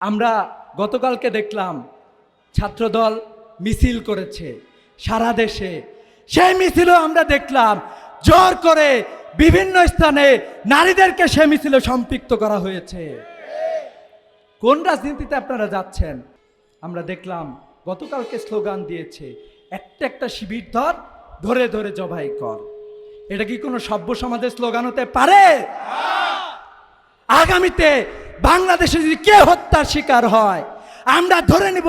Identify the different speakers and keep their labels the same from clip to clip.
Speaker 1: আমরা গতকালকে দেখলাম ছাত্রদল মিছিল করেছে সারা দেশে। সেই মিছিলও আমরা দেখলাম, জোর করে বিভিন্ন স্থানে নারীদেরকে সে মিছিলে সম্পৃক্ত করা হয়েছে। কোন রাজনীতিতে আপনারা যাচ্ছেন? আমরা দেখলাম গতকালকে স্লোগান দিয়েছে, একটা একটা শিবির ধর, ধরে ধরে জবাই কর। এটা কি কোনো সভ্য সমাজের স্লোগান হতে পারে? আগামীতে বাংলাদেশে যদি কে হত্যার শিকার হয়, আমরা ধরে নিব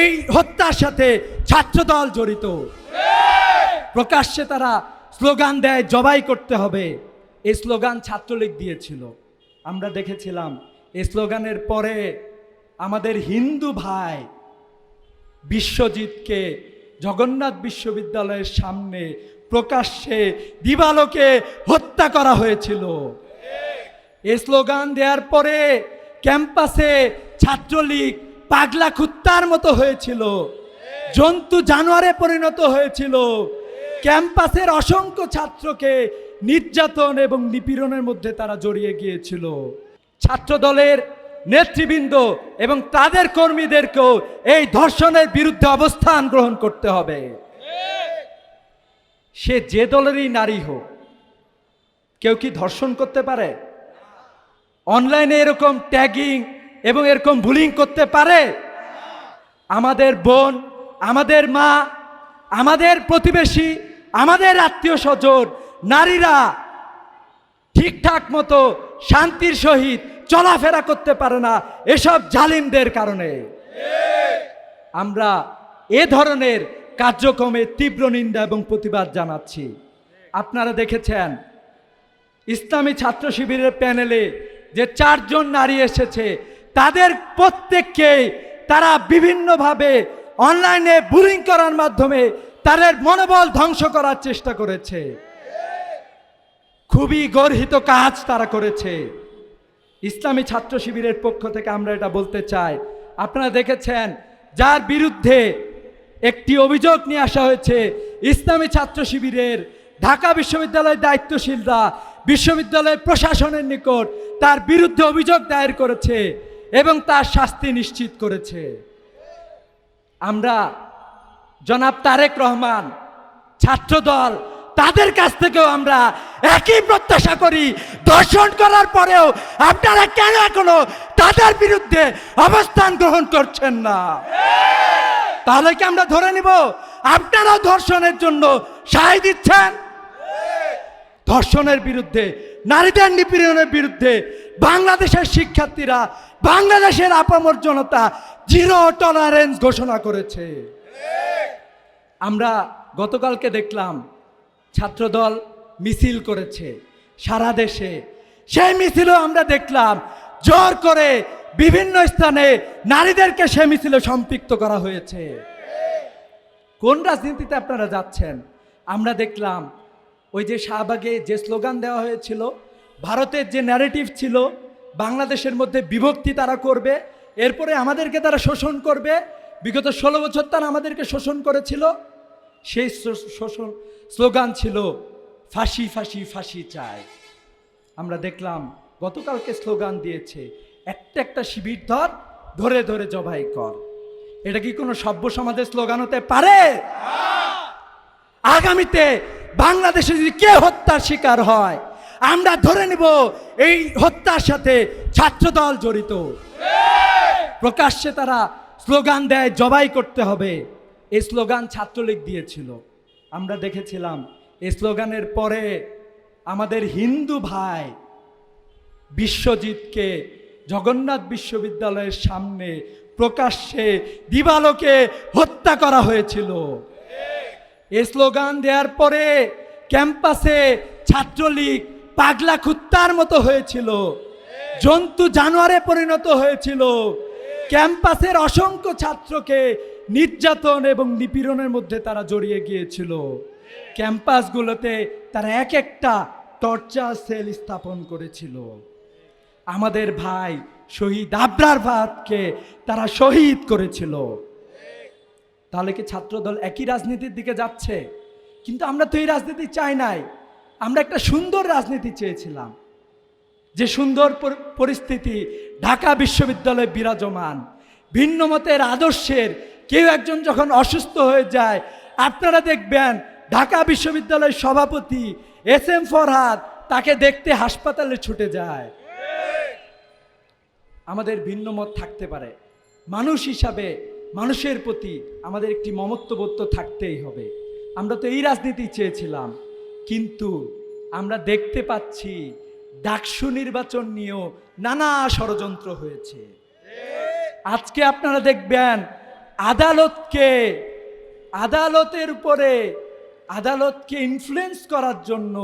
Speaker 1: এই হত্যার সাথে ছাত্রদল জড়িত। প্রকাশ্যে তারা স্লোগান দেয়, জবাই করতে হবে। এই স্লোগান ছাত্রলীগ দিয়েছিল। আমরা দেখেছিলাম, এই স্লোগানের পরে আমাদের হিন্দু ভাই বিশ্বজিৎকে জগন্নাথ বিশ্ববিদ্যালয়ের সামনে প্রকাশ্যে দিবালোকে হত্যা করা হয়েছিল। স্লোগান দেওয়ার পরে ক্যাম্পাসে ছাত্রলীগ পাগলা কুত্তার মতো হয়েছিল। জন্তু জানোয়ারে পরিণত হয়েছিল। ক্যাম্পাসের অসংখ্য ছাত্রকে নির্যাতন এবং নিপীড়নের মধ্যে তারা জড়িয়ে গিয়েছিল। ছাত্র দলের নেতৃবৃন্দ এবং তাদের কর্মীদেরকেও এই ধর্ষণের বিরুদ্ধে অবস্থান গ্রহণ করতে হবে। সে যে দলেরই নারী হোক, কেউ কি ধর্ষণ করতে পারে? অনলাইনে এরকম ট্যাগিং এবং এরকম বুলিং করতে পারে? আমাদের বোন, আমাদের মা, আমাদের প্রতিবেশী, আমাদের আত্মীয় স্বজন, নারীরা ঠিকঠাক মতো শান্তির সহিত চলাফেরা করতে পারে না এসব জালিমদের কারণে। আমরা এ ধরনের কার্যক্রমে তীব্র নিন্দা এবং প্রতিবাদ জানাচ্ছি। আপনারা দেখেছেন, ইসলামী ছাত্র শিবিরের প্যানেলে যে চারজন নারী এসেছে, তাদের প্রত্যেককে তারা বিভিন্নভাবে অনলাইনে বুলিং করার মাধ্যমে তাদের মনোবল ধ্বংস করার চেষ্টা করেছে। খুবই গর্হিত কাজ তারা করেছে। ইসলামী ছাত্র শিবিরের পক্ষ থেকে আমরা এটা বলতে চাই। আপনারা দেখেছেন, যার বিরুদ্ধে একটি অভিযোগ নিয়ে আসা হয়েছে, ইসলামী ছাত্র শিবিরের ঢাকা বিশ্ববিদ্যালয়ের দায়িত্বশীলরা বিশ্ববিদ্যালয় প্রশাসনের নিকট তার বিরুদ্ধে অভিযোগ দায়ের করেছে এবং তার শাস্তি নিশ্চিত করেছে। আমরা জনাব তারেক রহমান, ছাত্রদল, তাদের কাছ থেকেও আমরা একই প্রত্যাশা করি। দর্শন করার পরেও আপনারা কেন এখনও তাদের বিরুদ্ধে অবস্থান গ্রহণ করছেন না? তাহলে কি আমরা ধরে নিব? আপনারা ধর্ষণের জন্য সায় দিচ্ছেন? ধর্ষণের বিরুদ্ধে, নারীদের নিপীড়নের বিরুদ্ধে বাংলাদেশের শিক্ষার্থীরা, বাংলাদেশের আপামর জনতা জিরো টলারেন্স ঘোষণা করেছে। আমরা গতকালকে দেখলাম ছাত্রদল মিছিল করেছে সারা দেশে। সেই মিছিলও আমরা দেখলাম জোর করে বিভিন্ন স্থানে নারীদেরকে সে মিছিলে সম্পৃক্ত করা হয়েছে। কোন রাজনীতিতে আপনারা যাচ্ছেন? আমরা দেখলাম ওই যে শাহবাগে যে স্লোগান দেওয়া হয়েছিল, ভারতের যে ন্যারেটিভ ছিল, বাংলাদেশের মধ্যে বিভক্তি তারা করবে, এরপরে আমাদেরকে তারা শোষণ করবে, বিগত ষোলো বছর তারা আমাদেরকে শোষণ করেছিল, সেই শোষণ, স্লোগান ছিল, ফাঁসি ফাঁসি ফাঁসি চাই। আমরা দেখলাম গতকালকে স্লোগান দিয়েছে, একটা একটা শিবির ধর, ধরে ধরে জবাই কর। এটা কি কোনো সভ্য সমাজের স্লোগান হতে পারে? আগামীতে বাংলাদেশে যদি কে হত্যার শিকার হয়, আমরা ধরে নিব এই হত্যার সাথে ছাত্রদল জড়িত। প্রকাশ্যে তারা স্লোগান দেয়, জবাই করতে হবে। এই স্লোগান ছাত্রলীগ দিয়েছিল। আমরা দেখেছিলাম, এই স্লোগানের পরে আমাদের হিন্দু ভাই বিশ্বজিৎকে জগন্নাথ বিশ্ববিদ্যালয়ের সামনে প্রকাশ্যে দিবালোকে হত্যা করা হয়েছিল। এই স্লোগান দেওয়ার পরে ক্যাম্পাসে ছাত্রলীগ পাগলা কুত্তার মতো হয়েছিল। জন্তু জানোয়ারে পরিণত হয়েছিল। ক্যাম্পাসের অসংখ্য ছাত্রকে নির্যাতন এবং নিপীড়নের মধ্যে তারা জড়িয়ে গিয়েছিল। ক্যাম্পাসগুলোতে তারা এক একটা টর্চার সেল স্থাপন করেছিল। আমাদের ভাই শহীদ আবরার ভাতকে তারা শহীদ করেছিল। তাহলে কি ছাত্রদল একই রাজনীতির দিকে যাচ্ছে? কিন্তু আমরা তো এই রাজনীতি চাই নাই। আমরা একটা সুন্দর রাজনীতি চেয়েছিলাম। যে সুন্দর পরিস্থিতি ঢাকা বিশ্ববিদ্যালয়ে বিরাজমান। ভিন্ন মতের আদর্শের কেউ একজন যখন অসুস্থ হয়ে যায়, আপনারা দেখবেন ঢাকা বিশ্ববিদ্যালয়ের সভাপতি এস এম ফরহাদ তাকে দেখতে হাসপাতালে ছুটে যায়। আমাদের ভিন্ন মত থাকতে পারে। মানুষ হিসাবে মানুষের প্রতি আমাদের একটি মমত্ববোধ থাকতেই হবে। আমরা তো এই রাজনীতি চেয়েছিলাম, কিন্তু আমরা দেখতে পাচ্ছি ডাকসু নির্বাচন নিয়েও নানা ষড়যন্ত্র হয়েছে। আজকে আপনারা দেখবেন আদালতকে, আদালতের উপরে, আদালতকে ইনফ্লুয়েন্স করার জন্য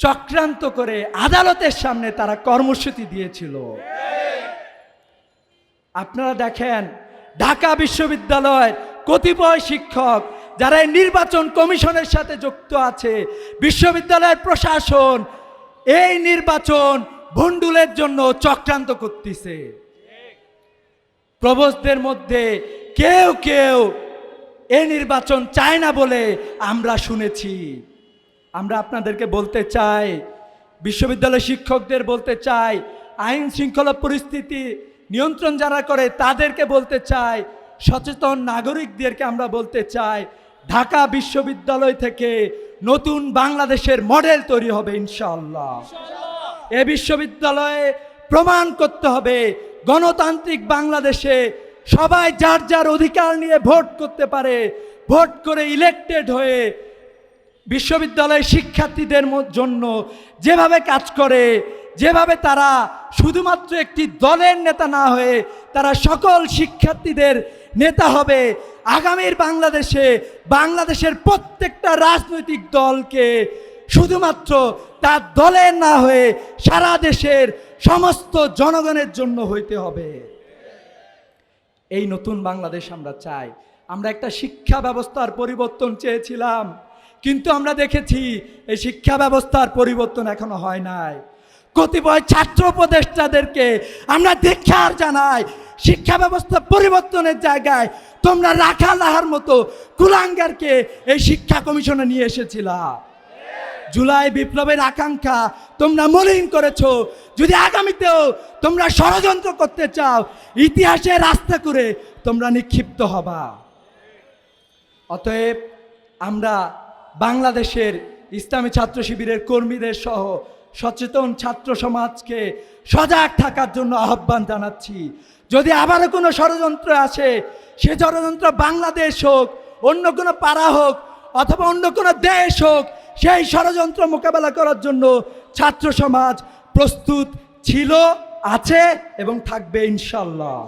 Speaker 1: চক্রান্ত করে আদালতের সামনে তারা কর্মসূচি দিয়েছিল। আপনারা দেখেন ঢাকা বিশ্ববিদ্যালয় কতিপয় শিক্ষক যারা এই নির্বাচন কমিশনের সাথে যুক্ত আছে, বিশ্ববিদ্যালয়ের প্রশাসন এই নির্বাচন ভণ্ডুলের জন্য চক্রান্ত করতেছে। প্রবোসদের মধ্যে কেউ কেউ এই নির্বাচন চায় না বলে আমরা শুনেছি। আমরা আপনাদেরকে বলতে চাই বিশ্ববিদ্যালয় শিক্ষকদের বলতে চাই, আইন শৃঙ্খলা পরিস্থিতি নিয়ন্ত্রণ যারা করে, তাদেরকে বলতে চাই, সচেতন নাগরিকদেরকে আমরা বলতে চাই, ঢাকা বিশ্ববিদ্যালয় থেকে নতুন বাংলাদেশের মডেল তৈরি হবে ইনশাল্লাহ এ বিশ্ববিদ্যালয়ে প্রমাণ করতে হবে, গণতান্ত্রিক বাংলাদেশে সবাই যার যার অধিকার নিয়ে ভোট করতে পারে, ভোট করে ইলেক্টেড হয়ে বিশ্ববিদ্যালয়ের শিক্ষার্থীদের জন্য যেভাবে কাজ করে, যেভাবে তারা শুধুমাত্র একটি দলের নেতা না হয়ে তারা সকল শিক্ষার্থীদের নেতা হবে, আগামীর বাংলাদেশে বাংলাদেশের প্রত্যেকটা রাজনৈতিক দলকে শুধুমাত্র তার দলের না হয়ে সারা দেশের সমস্ত জনগণের জন্য হইতে হবে। এই নতুন বাংলাদেশ আমরা চাই। আমরা একটা শিক্ষা ব্যবস্থার পরিবর্তন চেয়েছিলাম। কিন্তু আমরা দেখেছি এই শিক্ষা ব্যবস্থার পরিবর্তন এখনও হয় নাই। কতিপয় ছাত্র উপদেষ্টাদেরকে আমরা দীক্ষার জানাই, শিক্ষা ব্যবস্থা পরিবর্তনের জায়গায় তোমরা রাখা লাহার মতো কুলাঙ্গারকে এই শিক্ষা কমিশনে নিয়ে এসেছিলা। জুলাই বিপ্লবের আকাঙ্ক্ষা তোমরা মলিন করেছ। যদি আগামীতেও তোমরা ষড়যন্ত্র করতে চাও, ইতিহাসে রাস্তা করে তোমরা নিক্ষিপ্ত হবা। অতএব আমরা বাংলাদেশের ইসলামী ছাত্র শিবিরের কর্মীদের সহ সচেতন ছাত্র সমাজকে সজাগ থাকার জন্য আহ্বান জানাচ্ছি। যদি আবারও কোনো ষড়যন্ত্র আসে, সে ষড়যন্ত্র বাংলাদেশ হোক, অন্য কোনো পাড়া হোক, অথবা অন্য কোনো দেশ হোক, সেই ষড়যন্ত্র মোকাবেলা করার জন্য ছাত্র সমাজ প্রস্তুত ছিল, আছে এবং থাকবে ইনশাল্লাহ